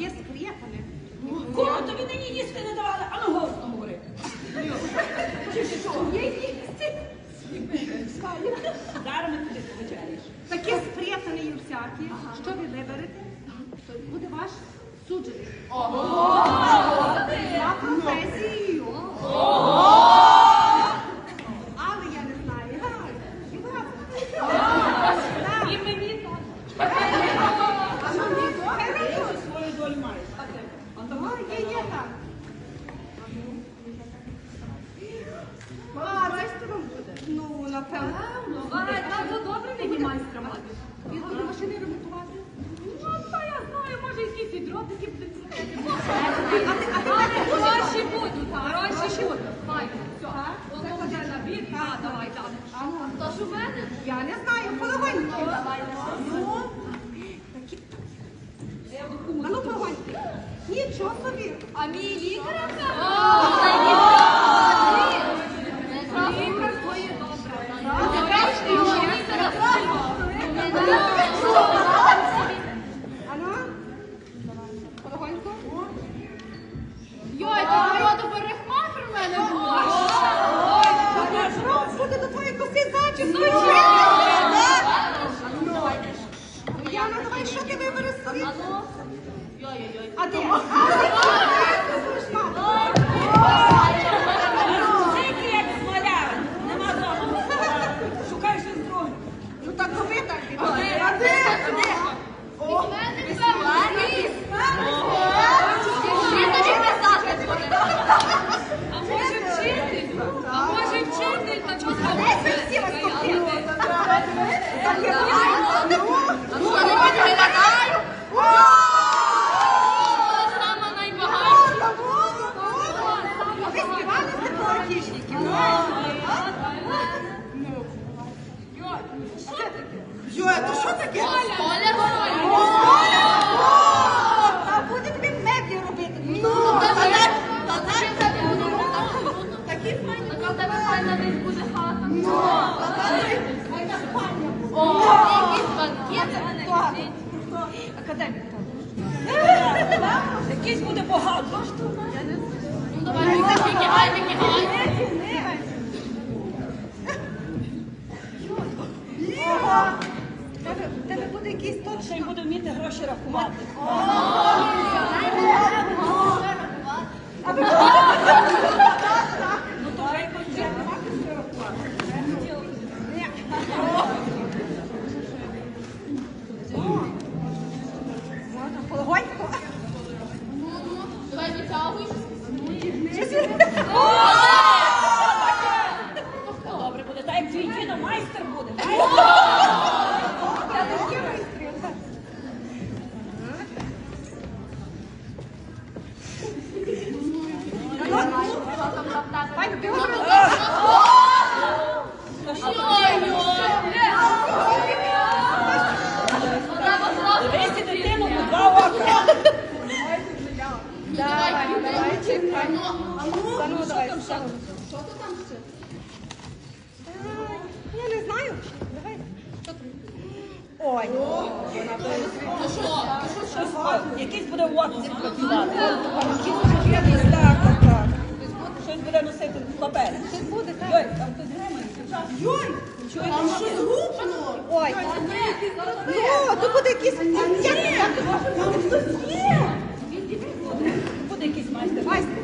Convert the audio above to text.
є скрепане. Ну, кому тобі нині їсти не давали, а ну голосно говори. Чи що? Є їсти? Даром тобі повечеряєш. Таке скрепане і всякі. що ви виберете, буде ваш суджений. Ого! Напевно. А, там то добре мені майстра мати. Він буде машини ремонтувати. Ну, та я знаю, може якісь і дротики будуть Але гроші будуть, гроші будуть. Файно, все. Воно вже набір, Так, а, давай, давай. Ага. Тож у мене? Я не знаю, половинки. Ну, такі. А ну, половинки. Нічого собі. А мій лікар? Лікар твоє добре. А ну? Половинку. Йой, то народу парикмахер в мене була. Ой, буде до твоєї коси зачіску. Яна, давай, що ти вибереш собі? Йой-йой-йой. А де? Тільки як смоляра. Нема дому. Шукай щось друге. Ну так то ви так. А де? А де? О, А може вчитель? А може вчитель? Та чого А де всі вас купили? Так я буде багато. Ну давай, тебе- буде якийсь Ще й точно. буде вміти гроші рахувати. По два ока. Давай, ну, що там? Я не знаю. Давай. Ой. Якийсь буде отпуск працювати. Якийсь так. Щось буде носити в папері. Щось буде, так. Йой, там хтось гримає. Йой, Чуєте? щось гупнуло. Ой. Ну, то буде якийсь... Як, як, Там хтось є. Буде якийсь майстер. Майстер.